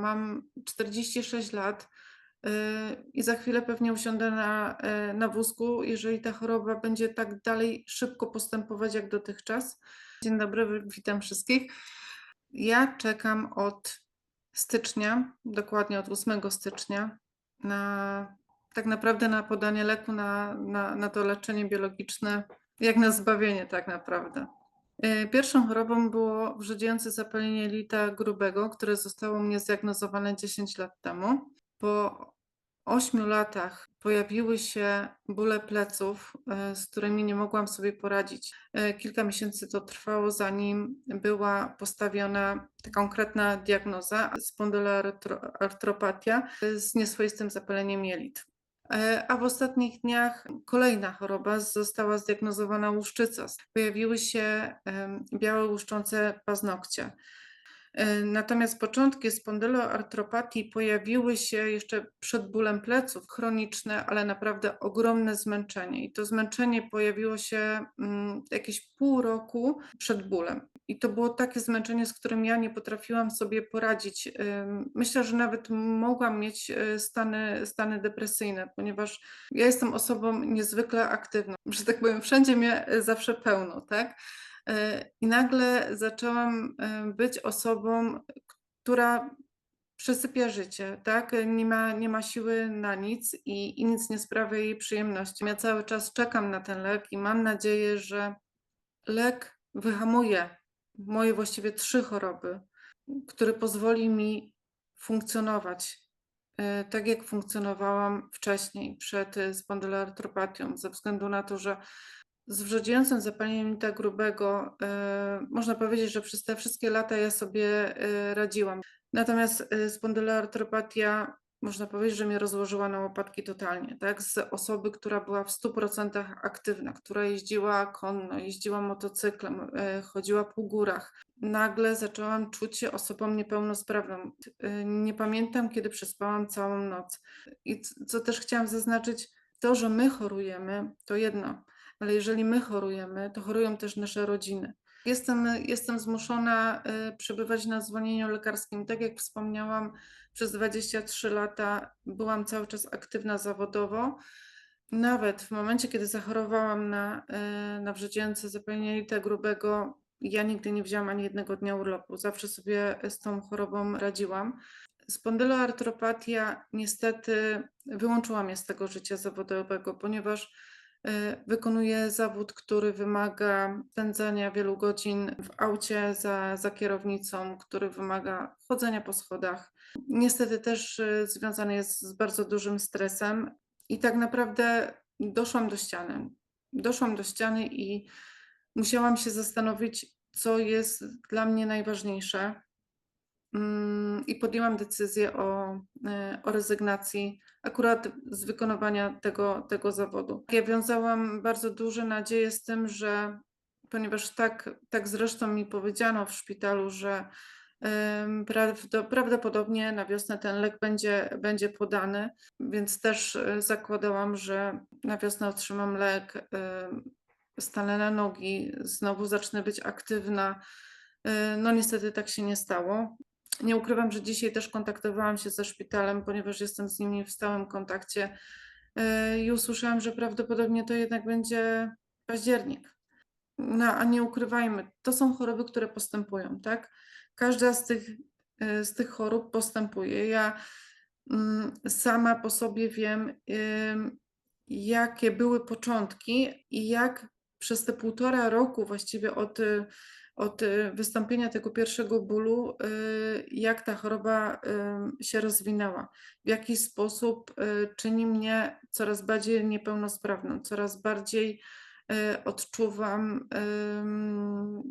Mam 46 lat yy, i za chwilę pewnie usiądę na, yy, na wózku, jeżeli ta choroba będzie tak dalej szybko postępować jak dotychczas. Dzień dobry, witam wszystkich. Ja czekam od stycznia, dokładnie od 8 stycznia, na tak naprawdę na podanie leku na, na, na to leczenie biologiczne, jak na zbawienie tak naprawdę. E, pierwszą chorobą było wrzodziejące zapalenie jelita grubego, które zostało mnie zdiagnozowane 10 lat temu. Po 8 latach pojawiły się bóle pleców, e, z którymi nie mogłam sobie poradzić. E, kilka miesięcy to trwało, zanim była postawiona ta konkretna diagnoza spondyloartropatia z nieswoistym zapaleniem jelit. E, a w ostatnich dniach kolejna choroba została zdiagnozowana łuszczyca. Pojawiły się białe łuszczące paznokcie. E, natomiast początki spondyloartropatii pojawiły się jeszcze przed bólem pleców, chroniczne, ale naprawdę ogromne zmęczenie. I to zmęczenie pojawiło się mm, jakieś pół roku przed bólem. I to było takie zmęczenie, z którym ja nie potrafiłam sobie poradzić. Myślę, że nawet mogłam mieć e, stany, stany depresyjne, ponieważ ja jestem osobą niezwykle aktywną. Że tak powiem, wszędzie mnie zawsze pełno, tak? E, I nagle zaczęłam e, być osobą, która przesypia życie, tak? Nie ma, nie ma siły na nic i, i nic nie sprawia jej przyjemności. Ja cały czas czekam na ten lek i mam nadzieję, że lek wyhamuje moje właściwie trzy choroby, który pozwoli mi funkcjonować e, tak, jak funkcjonowałam wcześniej, przed spondyloartropatią, ze względu na to, że z wrzodziejącym zapaleniem jelita grubego e, można powiedzieć, że przez te wszystkie lata ja sobie e, radziłam. Natomiast e, spondyloartropatia można powiedzieć, że mnie rozłożyła na łopatki totalnie, tak? Z osoby, która była w 100% aktywna, która jeździła konno, jeździła motocyklem, chodziła po górach. Nagle zaczęłam czuć się osobą niepełnosprawną. Nie pamiętam, kiedy przespałam całą noc. I co też chciałam zaznaczyć, to, że my chorujemy, to jedno, ale jeżeli my chorujemy, to chorują też nasze rodziny. Jestem, jestem zmuszona y, przebywać na zwolnieniu lekarskim. Tak jak wspomniałam, przez 23 lata byłam cały czas aktywna zawodowo. Nawet w momencie, kiedy zachorowałam na, y, na wrzodzięce zapalenie jelita grubego, ja nigdy nie wzięłam ani jednego dnia urlopu. Zawsze sobie z tą chorobą radziłam. Spondyloartropatia niestety wyłączyła mnie z tego życia zawodowego, ponieważ wykonuję zawód, który wymaga spędzania wielu godzin w aucie za, za kierownicą, który wymaga chodzenia po schodach. Niestety też e, związany jest z bardzo dużym stresem i tak naprawdę doszłam do ściany. Doszłam do ściany i musiałam się zastanowić, co jest dla mnie najważniejsze. Mm, I podjęłam decyzję o, e, o rezygnacji akurat z wykonywania tego, tego zawodu. Ja wiązałam bardzo duże nadzieje z tym, że ponieważ tak, tak zresztą mi powiedziano w szpitalu, że prawdopodobnie na wiosnę ten lek będzie, będzie podany, więc też e, zakładałam, że na wiosnę otrzymam lek, stanę na nogi, znowu zacznę być aktywna. E, no niestety tak się nie stało. Nie ukrywam, że dzisiaj też kontaktowałam się ze szpitalem, ponieważ jestem z nimi w stałym kontakcie e, i usłyszałam, że prawdopodobnie to jednak będzie październik. No, a nie ukrywajmy, to są choroby, które postępują, tak? Każda z tych, e, z tych chorób postępuje. Ja mm, sama po sobie wiem, jakie były początki i jak przez te półtora roku właściwie od od y, wystąpienia tego pierwszego bólu, y, jak ta choroba y, się rozwinęła, w jaki sposób czyni mnie coraz bardziej niepełnosprawną, coraz bardziej odczuwam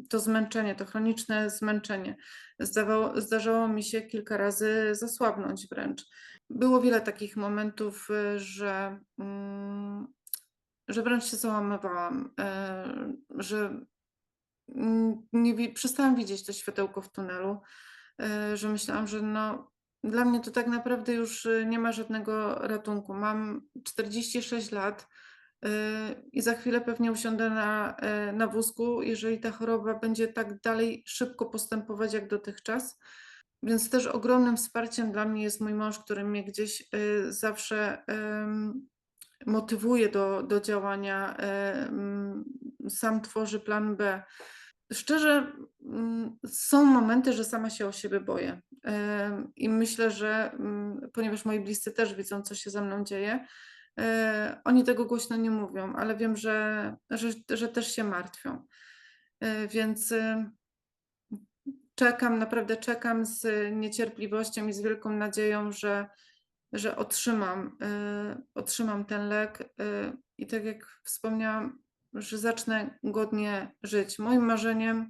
to zmęczenie, to chroniczne zmęczenie. Zdarzało mi się kilka razy zasłabnąć wręcz. Było wiele takich momentów, że, mm, że wręcz się załamywałam, że nie, przestałam widzieć to światełko w tunelu, e, że myślałam, że no, dla mnie to tak naprawdę już e, nie ma żadnego ratunku. Mam 46 lat e, i za chwilę pewnie usiądę na, na wózku, jeżeli ta choroba będzie tak dalej szybko postępować jak dotychczas. Więc też ogromnym wsparciem dla mnie jest mój mąż, który mnie gdzieś, zawsze, motywuje do do działania, sam tworzy plan B. Szczerze, mm, są momenty, że sama się o siebie boję, i myślę, że, mm, ponieważ moi bliscy też widzą, co się ze mną dzieje, e, oni tego głośno nie mówią, ale wiem, że że że też się martwią. E, więc, czekam, naprawdę czekam z niecierpliwością i z wielką nadzieją, że że otrzymam, y, otrzymam ten lek, y, i tak jak wspomniałam, że zacznę godnie żyć. Moim marzeniem,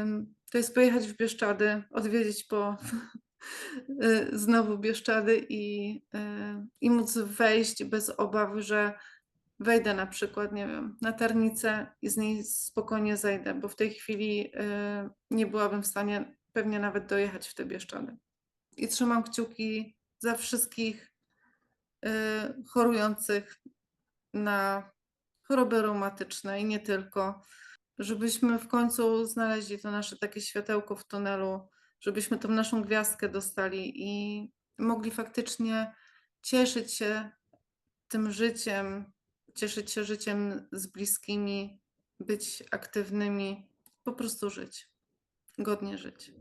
ym, to jest pojechać w Bieszczady, odwiedzić po y, znowu Bieszczady i, y, i móc wejść bez obawy, że wejdę na przykład, nie wiem, na Tarnicę i z niej spokojnie zejdę, bo w tej chwili, y, nie byłabym w stanie pewnie nawet dojechać w te Bieszczady. I trzymam kciuki za wszystkich, y, chorujących na choroby reumatyczne i nie tylko, żebyśmy w końcu znaleźli to nasze takie światełko w tunelu, żebyśmy tą naszą gwiazdkę dostali i mogli faktycznie cieszyć się tym życiem, cieszyć się życiem z bliskimi, być aktywnymi, po prostu żyć, godnie żyć.